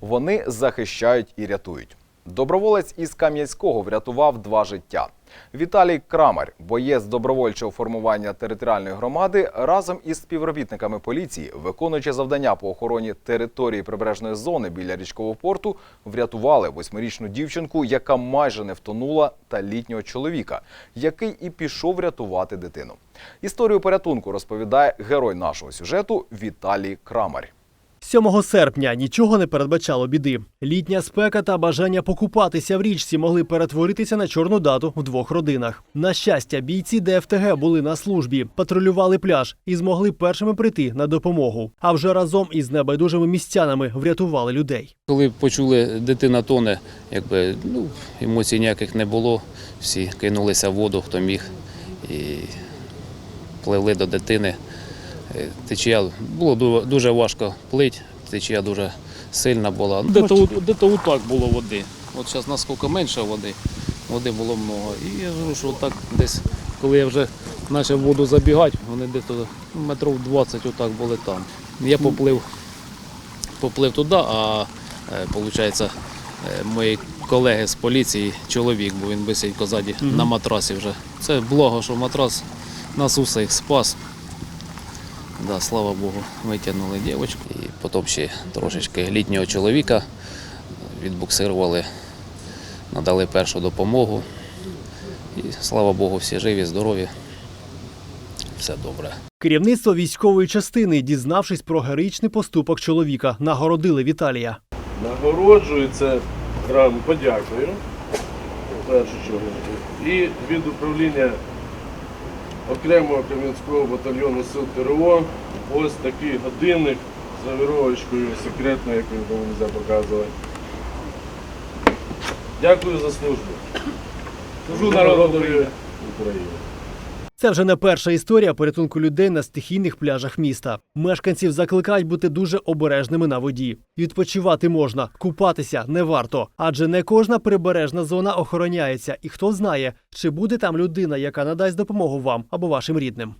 Вони захищають і рятують. Доброволець із Кам'янського врятував два життя. Віталій Крамар, боєць добровольчого формування територіальної громади, разом із співробітниками поліції, виконуючи завдання по охороні території прибережної зони біля річкового порту, врятували восьмирічну дівчинку, яка майже не втонула, та літнього чоловіка, який і пішов рятувати дитину. Історію порятунку розповідає герой нашого сюжету Віталій Крамар. 7 серпня нічого не передбачало біди. Літня спека та бажання покупатися в річці могли перетворитися на чорну дату в двох родинах. На щастя, бійці ДФТГ були на службі, патрулювали пляж і змогли першими прийти на допомогу. А вже разом із небайдужими містянами врятували людей. Коли почули, дитина тоне, якби ну, емоцій ніяких не було. Всі кинулися в воду, хто міг, і пливли до дитини. Е, Течія було дуже важко плить, течія дуже сильна була. Де-то, де-то отак було води. От зараз наскільки менше води, води було много. І я кажу, що так десь, коли я вже почав воду забігати, вони десь метрів 20 отак були там. Я поплив поплив туди, а виходить, мої колеги з поліції, чоловік, бо він висить ззаді на матрасі вже. Це благо, що матрас нас усіх спас. Да, слава Богу, витягнули дівчинку. І потім ще трошечки літнього чоловіка відбуксирували, надали першу допомогу. І слава Богу, всі живі, здорові. Все добре. Керівництво військової частини, дізнавшись про героїчний поступок чоловіка, нагородили Віталія. Нагороджується храм подякою в першу чергу. І від управління окремого Кам'янського батальйону сил ТРО ось такий годинник з завіровочкою секретною, яку я не можна показувати. Дякую за службу. Служу народу України. Це вже не перша історія порятунку людей на стихійних пляжах міста. Мешканців закликають бути дуже обережними на воді. Відпочивати можна, купатися не варто, адже не кожна прибережна зона охороняється, і хто знає, чи буде там людина, яка надасть допомогу вам або вашим рідним.